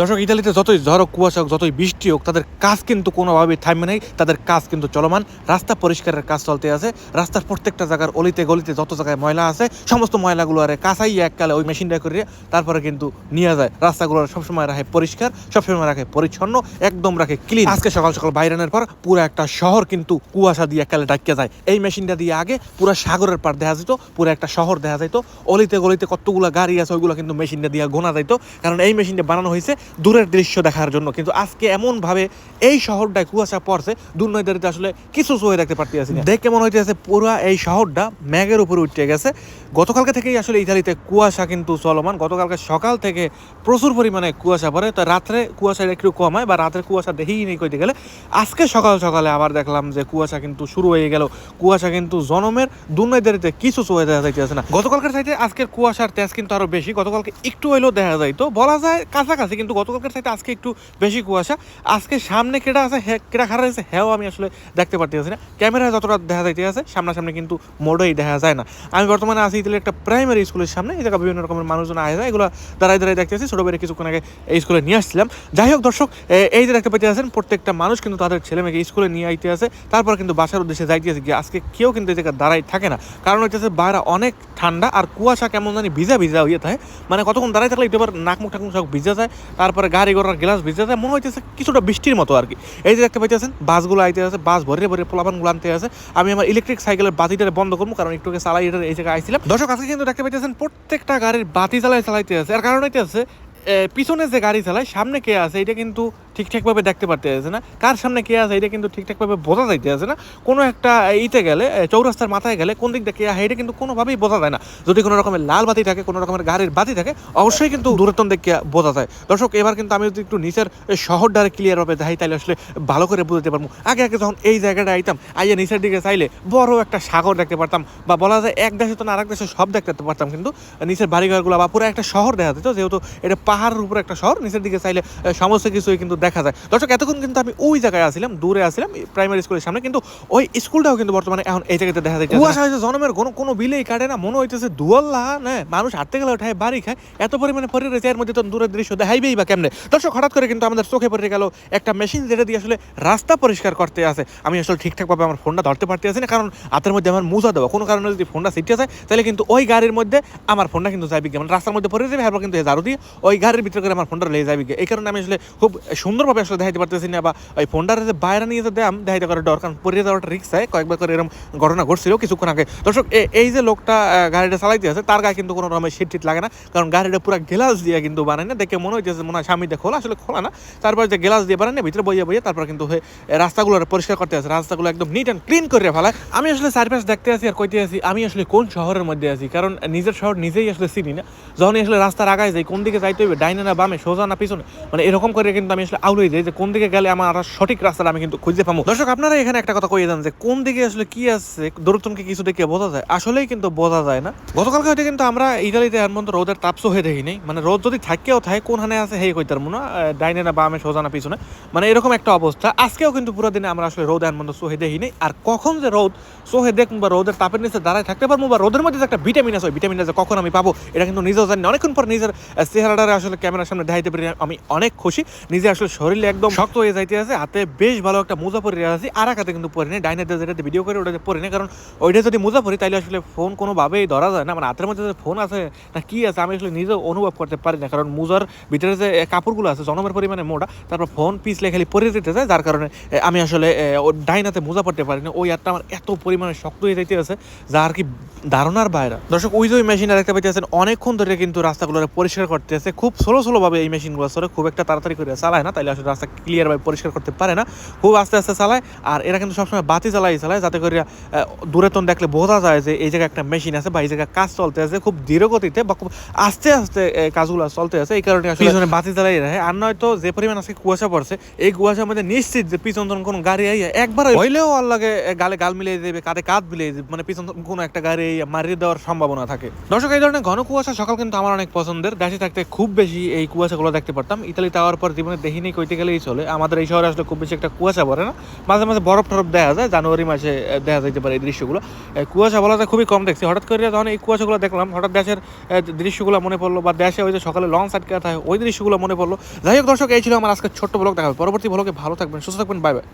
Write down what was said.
দর্শক, ইতালিতে যতই ঝড় কুয়াশা হোক, যতই বৃষ্টি হোক, তাদের কাজ কিন্তু কোনোভাবেই থামে নেই। তাদের কাজ কিন্তু চলমান। রাস্তা পরিষ্কারের কাজ চলতে আছে। রাস্তার প্রত্যেকটা জায়গার অলিতে গলিতে যত জায়গায় ময়লা আছে, সমস্ত ময়লাগুলো আরে কাঁচাই এককালে ওই মেশিনটা করে তারপরে কিন্তু নিয়ে যায়। রাস্তাগুলো সবসময় রাখে পরিষ্কার, সবসময় রাখে পরিচ্ছন্ন, একদম রাখে ক্লিন আজকে সকাল সকাল বাইরানোর পর পুরো একটা শহর কিন্তু কুয়াশা দিয়ে এককালে ডাকিয়ে যায়। এই মেশিনটা দিয়ে আগে পুরো সাগরের পার দেখা যেত পুরো একটা শহর দেখা যাইতো। অলিতে গলিতে কতগুলো গাড়ি আছে, ওইগুলো কিন্তু মেশিনটা দিয়ে গোনা যাইতো। কারণ এই মেশিনটা বানানো হয়েছে দূরের দৃশ্য দেখার জন্য। কিন্তু আজকে এমন ভাবে এই শহরটায় কুয়াশা পড়ছে দুর্নয়দারিতে আসলে কিছু চোখে দেখতে পারতেছি না। দেখে মনে হইতেছে, পুরো এই শহরটা ম্যাগের উপরে উঠে গেছে। গতকালকে থেকেই আসলে ইতালিতে কুয়াশা কিন্তু চলমান। গতকালকে সকাল থেকে প্রচুর পরিমাণে কুয়াশা পড়ে। তো রাত্রে কুয়াশা একটু কম হয় বা রাতের কুয়াশা দেখেই নেই কইতে গেলে। আজকে সকাল সকালে আবার দেখলাম যে কুয়াশা কিন্তু শুরু হয়ে গেল। কুয়াশা কিন্তু জনমের দুর্নয়দারিতে কিছু চোখে দেখা যাইতেছে না। গতকালকের চাইতে আজকের কুয়াশার তেজ কিন্তু আরও বেশি। গতকালকে একটু হইলেও দেখা যাইতো। বলা যায় কাছাকাছি, কিন্তু গতকালকের চাইতে আজকে একটু বেশি কুয়াশা। আজকে সামনে কেটা আছে? কেটা খারাপ আছে হ্যাঁ আমি আসলে দেখতে পারতেছি না। ক্যামেরায় যতটা দেখা যাইতে আছে, সামনাসামনি কিন্তু মোড়েই দেখা যায় না। আমি বর্তমানে আছি ইতালির একটা প্রাইমারি স্কুলের সামনে, এই জায়গায় বিভিন্ন রকমের মানুষজন আয় যায়, এগুলো দাঁড়াই দাঁড়াই দেখতেছি ছোটো বেড়ে কিছুক্ষণ আগে এই স্কুলে নিয়ে আসছিলাম। যাই হোক দর্শক এই যে দেখতে পাইতে প্রত্যেকটা মানুষ কিন্তু তাদের ছেলে মেয়েকে স্কুলে নিয়ে আইতে আছে। তারপর কিন্তু বাসার উদ্দেশ্যে যাইতে যাইতেছে গিয়ে আজকে কেউ কিন্তু এই জায়গায় দাঁড়াই থাকে না। কারণ হইতেছে বাইরে অনেক ঠান্ডা আর কুয়াশা কেমন জানি ভিজা ভিজা হয়ে থাকে। মানে কতক্ষণ দাঁড়াই থাকলে একটু আবার নাক মুখ ঠাকুম সব ভিজা যায়। তারপরে গাড়ি ঘোড়ার গ্লাস ভিজা যায়, মনে হইতেছে কিছুটা বৃষ্টির মতো আর কি। এই যে দেখতে পাইতেছেন, বাসগুলো আইতে আছে, বাস ভরে ভরে পোলাপানগুলো আনতে আছে। আমি আমার ইলেকট্রিক সাইকেলের বাতিটা বন্ধ করব, কারণ একটু চালাই এটা এই জায়গায় আইছিলাম। দর্শক, আজকে কিন্তু দেখতে পাইতেছেন, প্রত্যেকটা গাড়ির বাতি চালাই চালাইতে আছে। এর কারণ হইতে আছে পিছনে যে গাড়ি চালায়, সামনে কে আছে, এটা কিন্তু ঠিকঠাকভাবে দেখতে পারতে আছে না। কার সামনে কে আছে, এটা কিন্তু ঠিকঠাকভাবে বোঝা যাইতে আছে না। কোনো একটা ইতে গেলে চৌরাস্তার মাথায় গেলে, কোন দিক দিয়ে কে আছে এটা কিন্তু কোনোভাবেই বোঝা যায় না। যদি কোনো রকমের লাল বাতি থাকে, কোনো রকমের গাড়ির বাতি থাকে, অবশ্যই কিন্তু দূরত্ব দেখে বোঝা যায়। দর্শক, এবার কিন্তু আমি যদি একটু নিচের শহরটারে ক্লিয়ারভাবে যাই তাহলে আসলে ভালো করে বুঝতে পারব। আগে আগে যখন এই জায়গাটা আইতাম, আইয়া নিচের দিকে চাইলে বড় একটা সাগর দেখতে পারতাম, বা বলা যায় এক দেশে তো না আরেক দেশে সব দেখতে পারতাম কিন্তু, নিচের বাড়িঘরগুলো বা পুরো একটা শহর দেখা যেত, যেহেতু এটা পাহাড়ের উপর একটা শহর, নিচের দিকে চাইলে সমস্ত কিছুই কিন্তু দেখা যায়। দর্শক, এতক্ষণ কিন্তু আমি ওই জায়গায় আসছিলাম, দূরে আসছিলাম প্রাইমারি স্কুলের সামনে, কিন্তু ওই স্কুলটাও কিন্তু বর্তমানে এখন এই জায়গাতে দেখা যায় কুয়াশা হয়েছে জন্মের কোনো কোনো বিলেই কাটে না, মনে হইতেছে দুয়াল্লা না, মানুষ হাঁটতে গেলে ওঠায় বাড়ি খায়, এত পরিমাণে পরে রয়েছে এর মধ্যে তো দূরের দৃশ্য দেখাইবেই বা কেমনে? দর্শক, হঠাৎ করে কিন্তু আমাদের চোখে পড়ে গেল একটা মেশিন যেটা দিয়ে আসলে রাস্তা পরিষ্কার করতে আছে আমি আসলে ঠিকঠাকভাবে আমার ফোনটা ধরতে পারতে আছি না, কারণ হাতের মধ্যে আমার মোজা দেওয়া। কোনো কারণে যদি ফোনটা সিটে যায়, তাহলে কিন্তু ওই গাড়ির মধ্যে আমার ফোনটা কিন্তু গিয়ে। মানে রাস্তার মধ্যে পড়ে যাবে, তারপর কিন্তু ঝাড়ু দিয়ে ওই গাড়ির ভিতরে করে আমার ফোনটা লেগে যাবে এই কারণে আমি আসলে খুব সুন্দরভাবে আসলে দেখাইতে পারতেছি না, বা ওই ফোনটার যে বাইরে নিয়ে যে দাম দেখাইতে করে ডর, কারণ পড়ে যাওয়াটা রিক্স হয় কয়েকবার করে এরকম ঘটনা ঘটছিল কিছুক্ষণ আগে। দর্শক এই যে লোকটা গাড়িটা চালাইতে আছে, তার গায়ে কিন্তু কোনো রকমের সিট টিট লাগে না, কারণ গাড়িটা পুরো গ্লাস দিয়ে কিন্তু বানায় না। দেখে মনে হইতেছে মনে হয় স্বামীতে খোলা, আসলে খোলা না। তারপর যে গ্লাস দিয়ে বানায় না, ভিতরে বইয়ে বইয়ে তারপর কিন্তু রাস্তাগুলো পরিষ্কার করতে আছে। রাস্তাগুলো একদম নিট অ্যান্ড ক্লিন করে ফেলায়। আমি আসলে চারপাশ দেখতে আছি আর কইতে আছি, আমি আসলে কোন শহরের মধ্যে আছি? কারণ নিজের শহর নিজেই আসলে চিনি না। যখন আসলে রাস্তার আগায় যাই, কোন দিকে যাইতে হবে ডাইনে না বামে, সোজা না পিছনে মানে এরকম করে কিন্তু আমি আসলে আউলাই যাই যে কোন দিকে গেলে আমার আর সঠিক রাস্তাটা আমি কিন্তু খুঁজে পাবো। দর্শক আপনারা এখানে একটা কথা কইয়ে দেন যে কোন দিকে আসলে কি আছে দূরত্বকে কিছু দেখে বোঝা যায়? আসলেই কিন্তু বোঝা যায় না। গতকালকে হয়তো কিন্তু আমরা ইতালিতে এর মধ্যে রোদের তাপসও হয়ে দেখি নাই মানে রোদ যদি থাকেও থাকে কোনখানে আছে হেই কইতার মনে ডাইনে না বামে সোজা না পিছনে। মানে এরকম একটা অবস্থা। আজকেও কিন্তু পুরো দিনে আমরা আসলে রোদ এর মধ্যে সোহে দেখি নাই আর কখন যে রোদ সোহে দেখুন বা রোদের তাপের নিচে দাঁড়ায় থাকতে পারব বা রোদের মধ্যে যে একটা ভিটামিন আছে ভিটামিন আছে কখন আমি পাবো এটা কিন্তু নিজেও জানি। অনেকক্ষণ পর নিজের আহ, চেহারাটারে আসলে ক্যামেরার সামনে দেখাইতে পারি আমি অনেক খুশি। নিজে আসলে শরীরে একদম শক্ত হয়ে যাইতে আছে হাতে বেশ ভালো একটা মোজা পরে আছে আর হাতে কিন্তু পরে নেই ডাইনাতে যেটাতে ভিডিও করে ওটাতে পরে নেই, কারণ ওইটা যদি মোজা পরি তাহলে আসলে ফোন কোনোভাবেই ধরা যায় না মানে হাতের মধ্যে যে ফোন আছে না কি আছে, আমি আসলে নিজেও অনুভব করতে পারি না, কারণ মোজার ভিতরে যে কাপড়গুলো আছে, জনমের পরিমাণে মোটা, তারপর ফোন পিছলে খালি পরে যেতে যায় যার কারণে আমি আসলে ডাইনাতে মোজা পড়তে পারি না, ওই হাতটা আমার এত পরিমাণে শক্ত হয়ে যাইতে আছে যা আর কি ধারণার বাইরে। দর্শক, ওই যে ওই মেশিনটা দেখতে পাইতেছেন, অনেকক্ষণ ধরে কিন্তু রাস্তাগুলো পরিষ্কার করতে আছে খুব স্লো স্লো ভাবে এই মেশিনগুলো আসলে খুব একটা তাড়াতাড়ি করে চালায় না তাইলে আসলে রাস্তা ক্লিয়ার ভাবে পরিষ্কার করতে পারে না। খুব আস্তে আস্তে চালায়। আর এরা কিন্তু সবসময় বাতি চালাই চালায় যাতে করে দূরে তন দেখলে বোঝা যায় যে এই জায়গায় একটা মেশিন আছে বা এই জায়গায় কাজ চলতে আছে খুব ধীর গতিতে বা খুব আস্তে আস্তে কাজগুলো চলতে আছে। এই কারণে আসলে পিছনে বাতি চালাই রাখে। আর নয়তো যে পরিমাণ আজকে কুয়াশা পড়ছে এই কুয়াশার মধ্যে নিশ্চিত যে পিছন তন কোনো গাড়ি আইয়া একবার হইলেও আল্লাহকে গালে গাল মিলিয়ে দেবে কাঁধে কাঁধ মিলিয়ে দেবে মানে পিছন কোনো একটা গাড়ি মারিয়ে দেওয়ার সম্ভাবনা থাকে। দর্শক এই ধরনের ঘন কুয়াশা সকাল কিন্তু আমার অনেক পছন্দের। দেশে থাকতে খুব বেশি এই কুয়াশাগুলো দেখতে পারতাম। ইতালিতে যাওয়ার পর জীবনে দেখিনি কইতে গেলেই চলে। আমাদের এই শহরে আসলে খুব বেশি একটা কুয়াশা পড়ে না। মাঝে মাঝে বরফ টরফ দেখা যায়। জানুয়ারি মাসে দেখা যাইতে পারে এই দৃশ্যগুলো। কুয়াশা বলা যায় খুবই কম দেখছি। হঠাৎ করে যখন এই কুয়াশাগুলো দেখলাম, হঠাৎ দেশের দৃশ্যগুলো মনে পড়ল বা দেশে ওই যে সকালে লঞ্চ আটকে থাকে ওই দৃশ্যগুলো মনে পড়ল। যাই হোক দর্শক, এই ছিল আমার আজকে ছোট্ট ব্লগ। দেখা হবে পরবর্তী ব্লগে। ভালো থাকবেন, সুস্থ থাকবেন। Bye bye.